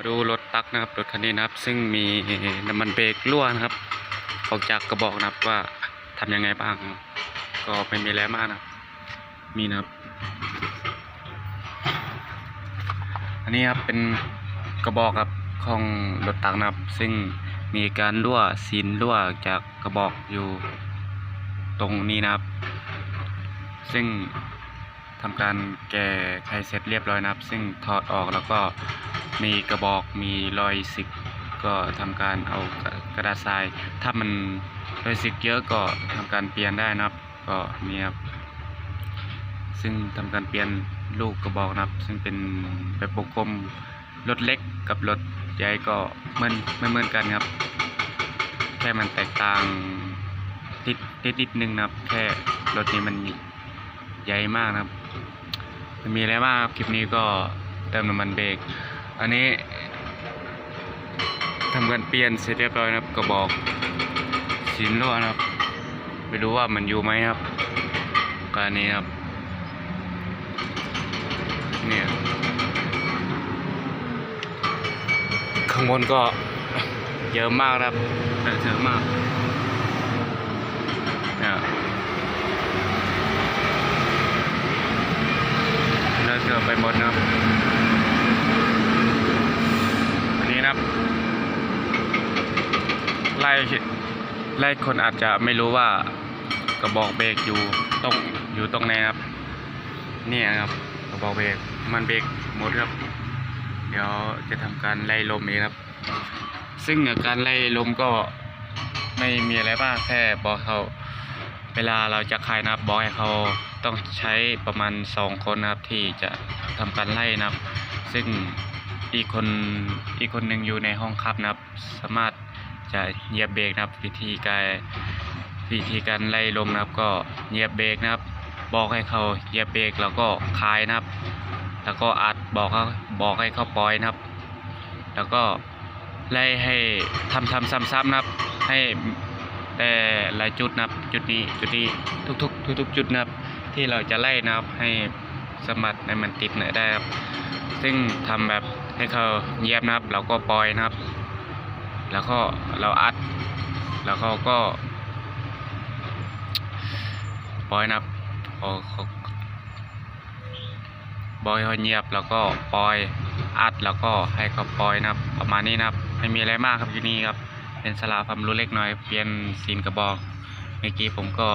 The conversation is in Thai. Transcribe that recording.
มาดูรถตักนะครับรถคันนี้นะครับ ซึ่งมีน้ำมันเบรกรั่วนะครับ ออกจากกระบอกนะครับว่าทำยังไงบ้าง ก็ไม่มีแล้วมากนะครับ มีนะครับ อันนี้ครับเป็นกระบอกครับของรถตักนะครับ ซึ่งมีการรั่วซีนรั่วจากกระบอกอยู่ตรงนี้นะครับ ซึ่งทำการแก้ไขเสร็จเรียบร้อยนะครับ ซึ่งถอดออกแล้วก็ มีกระบอกมีรอยสิกก็ทำการเอากระดาษทราย ถ้ามันรอยสิกเยอะก็ทำการเปลี่ยนได้นะครับ ก็นี่ครับซึ่งทำการเปลี่ยนลูกกระบอกนะครับ ซึ่งเป็นแบบวงกลมรถเล็กกับรถใหญ่ก็เหมือนไม่เหมือนกันครับ แค่มันแตกต่างนิดนิดนิดนึงนะครับ แค่รถนี้มันใหญ่มากนะครับ มีอะไรบ้างครับคลิปนี้ก็เติมน้ำมันเบรก อันนี้ทำการเปลี่ยนเสร็จเรียบร้อยนะครับกระบอกสินรั่วนะครับไม่รู้ว่ามันอยู่ไหมครับก็อันนี้ครับเนี่ยข้างบนก็เยอะมากครับเลอะเทอะมากเนี่ยเลอะเทอะไปหมดนะครับ อั นะครับไล่ไล่คนอาจจะไม่รู้ว่ากระบอกเบรกอยู่ตรงอยู่ตรงไหนครับเนี่ยครับกระบอกเบรกมันเบรกหมดครับ เดี๋ยวจะทำการไล่ลมเองครับ ซึ่งการไล่ลมก็ไม่มีอะไรมากแค่บอกเขาเวลาเราจะคลายนะครับบอกให้เขาต้องใช้ประมาณสองคนนะครับที่จะทำการไล่นะครับ ซึ่ง อีกคนอีกคนหนึ่งอยู่ในห้องคับนะครับ สามารถจะเหยียบเบรกนะครับ วิธีการวิธีการไล่ลมนะครับ ก็เหยียบเบรกนะครับ บอกให้เขาเหยียบเบรกแล้วก็คลายนะครับ แล้วก็อัดบอกเขาบอกให้เขาปล่อยนะครับ แล้วก็ไล่ให้ทำทำซ้ำๆนะครับ ให้แต่หละจุดนะครับ จุดนี้จุดนี้ทุกๆ ทุกๆ จุดนะครับ ที่เราจะไล่นะครับให้สมัครในมันติดเนี่ยได้ครับ ซึ่งทำแบบ ให้เขาเยียบนะครับ เราก็ปล่อยนะครับ แล้วก็เราอัด แล้วเขาก็ ปล่อยนะครับพอเขาบอยเขาเงียบแล้วก็ปล่อยอัดแล้วก็ให้เขาปล่อยนะครับ ประมาณนี้นะครับไม่มีอะไรมากครับที่นี่ครับเป็นสลาความรู้เล็กน้อยเปลี่ยนซีนกระบอกเมื่อกี้ผมก็